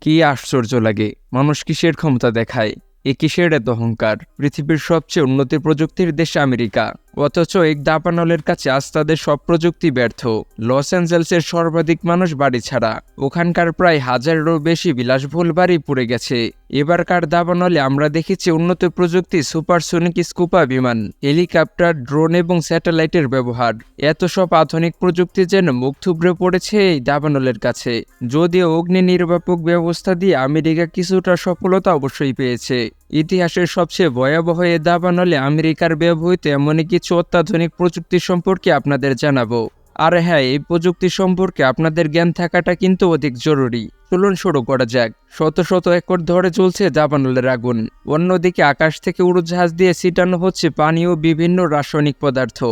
কি আশ্চর্য লাগে, মানুষ কিসের ক্ষমতা দেখায়? এ কিসের এত অহংকার? পৃথিবীর সবচেয়ে উন্নতি প্রযুক্তির দেশ আমেরিকা। অথচ এক দাপানলের কাছে আজ তাদের সব প্রযুক্তি ব্যর্থ। লস অ্যাঞ্জেলসের সর্বাধিক মানুষ বাড়ি ছাড়া। ওখানকার প্রায় হাজারেরও বেশি বিলাসবহুল বাড়ি পুড়ে গেছে। এবারকার দাবানলে আমরা দেখেছি উন্নত প্রযুক্তি সুপারসোনিক স্কুপা বিমান, হেলিকপ্টার, ড্রোন এবং স্যাটেলাইটের ব্যবহার। এত সব আধুনিক প্রযুক্তি যেন মুখ থুবড়ে পড়েছে এই দাবানলের কাছে। যদিও অগ্নি নির্বাপক ব্যবস্থা দিয়ে আমেরিকা কিছুটা সফলতা অবশ্যই পেয়েছে। ইতিহাসের সবচেয়ে ভয়াবহ এ দাবানলে আমেরিকার ব্যবহৃত এমন কিছু অত্যাধুনিক প্রযুক্তি সম্পর্কে আপনাদের জানাব। আর হ্যাঁ এই প্রযুক্তি সম্পর্কে আপনাদের জ্ঞান থাকাটা কিন্তু অধিক জরুরি। চলুন শুরু করা যাক। শত শত একর ধরে চলছে দাবানলের আগুন। অন্যদিকে আকাশ থেকে উড়োজাহাজ দিয়ে ছিটানো হচ্ছে পানি ও বিভিন্ন রাসায়নিক পদার্থ।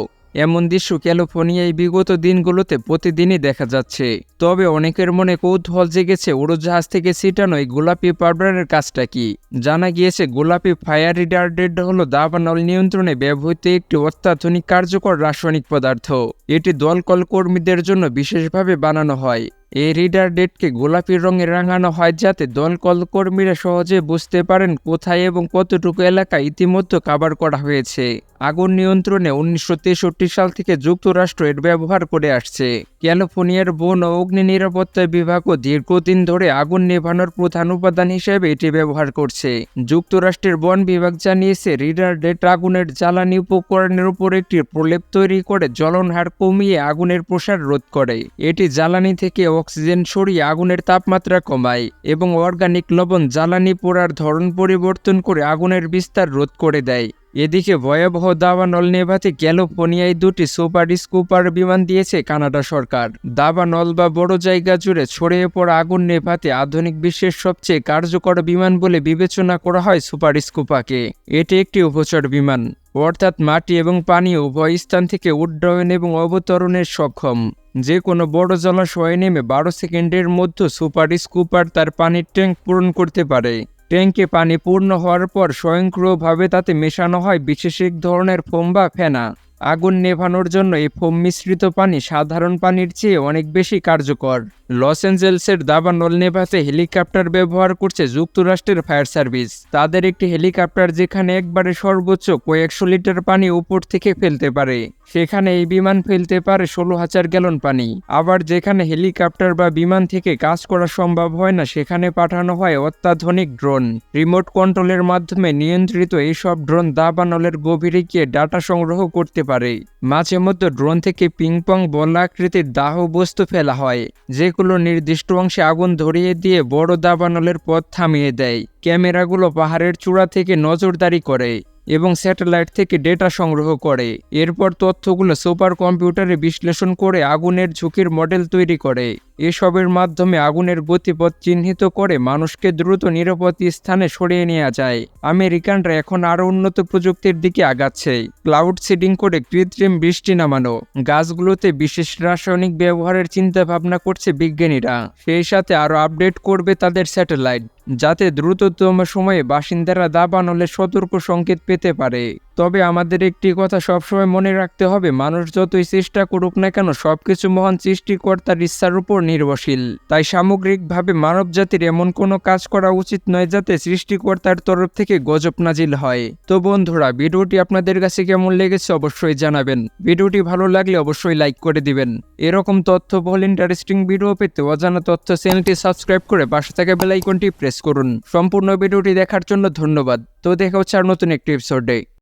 এমন দৃশ্য ক্যালিফোর্নিয়ায় বিগত দিনগুলোতে প্রতিদিনই দেখা যাচ্ছে। তবে অনেকের মনে কৌতূহল জেগেছে উড়োজাহাজ থেকে ছিটানো এই গোলাপি পাউডারের কাজটা কি? জানা গিয়েছে, গোলাপি ফায়ার রিডার্ডেড হলো দাবানল নিয়ন্ত্রণে ব্যবহৃত একটি অত্যাধুনিক কার্যকর রাসায়নিক পদার্থ। এটি দলকল কর্মীদের জন্য বিশেষভাবে বানানো হয়। এই রিডার ডেটকে গোলাপি রঙে রাঙানো হয় যাতে দলকল কর্মীরা সহজে বুঝতে পারেন কোথায় এবং কতটুকু এলাকা ইতিমধ্যে কাভার করা হয়েছে। আগুন নিয়ন্ত্রণে উনিশশো তেষট্টি সাল থেকে যুক্তরাষ্ট্র এর ব্যবহার করে আসছে। ক্যালিফোর্নিয়ার বন ও অগ্নি নিরাপত্তা বিভাগও দীর্ঘদিন ধরে আগুন নেভানোর প্রধান উপাদান হিসেবে এটি ব্যবহার করছে। যুক্তরাষ্ট্রের বন বিভাগ জানিয়েছে রিডার ডেট আগুনের জ্বালানি উপকরণের উপর একটি প্রলেপ তৈরি করে জ্বলন হার কমিয়ে আগুনের প্রসার রোধ করে। এটি জ্বালানি থেকে অক্সিজেন সরিয়ে আগুনের তাপমাত্রা কমায় এবং অর্গানিক লবণ জ্বালানি পোড়ার ধরন পরিবর্তন করে আগুনের বিস্তার রোধ করে দেয়। এদিকে ভয়াবহ দাবানল নেভাতে ক্যালিফোর্নিয়ায় দুটি সুপার স্কুপার বিমান দিয়েছে কানাডা সরকার। দাবানল বা বড় জায়গা জুড়ে ছড়িয়ে পড়া আগুন নেভাতে আধুনিক বিশ্বের সবচেয়ে কার্যকর বিমান বলে বিবেচনা করা হয় সুপার স্কুপাকে। এটি একটি উপচর বিমান। অর্থাৎ মাটি এবং পানি উভয় স্থান থেকে উড্ডয়ন এবং অবতরণের সক্ষম। যে কোনো বড় জলাশয়ে নেমে বারো সেকেন্ডের মধ্যে সুপার স্কুপার তার পানির ট্যাঙ্ক পূরণ করতে পারে। ট্যাঙ্কে পানি পূর্ণ হওয়ার পর স্বয়ংক্রিয়ভাবে তাতে মেশানো হয় বিশেষ এক ধরনের ফোম বা ফেনা। আগুন নেভানোর জন্য এই ফোম মিশ্রিত পানি সাধারণ পানির চেয়ে অনেক বেশি কার্যকর। লস অ্যাঞ্জেলসের দাবানল নেভাতে হেলিকপ্টার ব্যবহার করছে যুক্তরাষ্ট্রের ফায়ার সার্ভিস। তাদের একটি হেলিকপ্টার যেখানে একবারে সর্বোচ্চ কয়েকশো লিটার পানি উপর থেকে ফেলতে পারে। সেখানে এই বিমান ফেলতে পারে ষোলো হাজার গ্যালন পানি। আবার যেখানে হেলিকপ্টার বা বিমান থেকে কাজ করা সম্ভব হয় না, সেখানে পাঠানো হয় অত্যাধুনিক ড্রোন। রিমোট কন্ট্রোলের মাধ্যমে নিয়ন্ত্রিত এইসব ড্রোন দাবানলের গভীরে গিয়ে ডাটা সংগ্রহ করতে পারে। মাঝে মধ্যে ড্রোন থেকে পিংপং বল আকৃতির দাহ বস্তু ফেলা হয়, যেগুলো নির্দিষ্ট অংশে আগুন ধরিয়ে দিয়ে বড় দাবানলের পথ থামিয়ে দেয়। ক্যামেরাগুলো পাহাড়ের চূড়া থেকে নজরদারি করে। এবং স্যাটেলাইট থেকে ডেটা সংগ্রহ করে। এরপর তথ্যগুলো সুপার কম্পিউটারে বিশ্লেষণ করে আগুনের ঝুঁকির মডেল তৈরি করে। এসবের মাধ্যমে আগুনের গতিপথ চিহ্নিত করে মানুষকে দ্রুত নিরাপদ স্থানে সরিয়ে নেওয়া যায়। আমেরিকানরা এখন আরও উন্নত প্রযুক্তির দিকে আগাচ্ছে। ক্লাউড সিডিং করে কৃত্রিম বৃষ্টি নামানো। গাছগুলোতে বিশেষ রাসায়নিক ব্যবহারের চিন্তা ভাবনা করছে বিজ্ঞানীরা। সেই সাথে আরও আপডেট করবে তাদের স্যাটেলাইট, যাতে দ্রুততম সময়ে বাসিন্দারা দাবানলে সতর্ক সংকেত পেতে পারে। তবে আমাদের একটি কথা সবসময় মনে রাখতে হবে, মানুষ যতই চেষ্টা করুক না কেন, সবকিছু মহান সৃষ্টিকর্তার ইচ্ছার উপর নির্ভরশীল। তাই সামগ্রিকভাবে মানব জাতির এমন কোনো কাজ করা উচিত নয় যাতে সৃষ্টিকর্তার তরফ থেকে গজব নাজিল হয়। তো বন্ধুরা, ভিডিওটি আপনাদের কাছে কেমন লেগেছে অবশ্যই জানাবেন। ভিডিওটি ভালো লাগলে অবশ্যই লাইক করে দিবেন। এরকম তথ্য বল ইন্টারেস্টিং ভিডিও পেতে অজানা তথ্য চ্যানেলটি সাবস্ক্রাইব করে পাশে থাকা বেলাইকনটি প্রেস করুন। সম্পূর্ণ ভিডিওটি দেখার জন্য ধন্যবাদ। তো দেখা হচ্ছে আর নতুন একটি এপিসোডে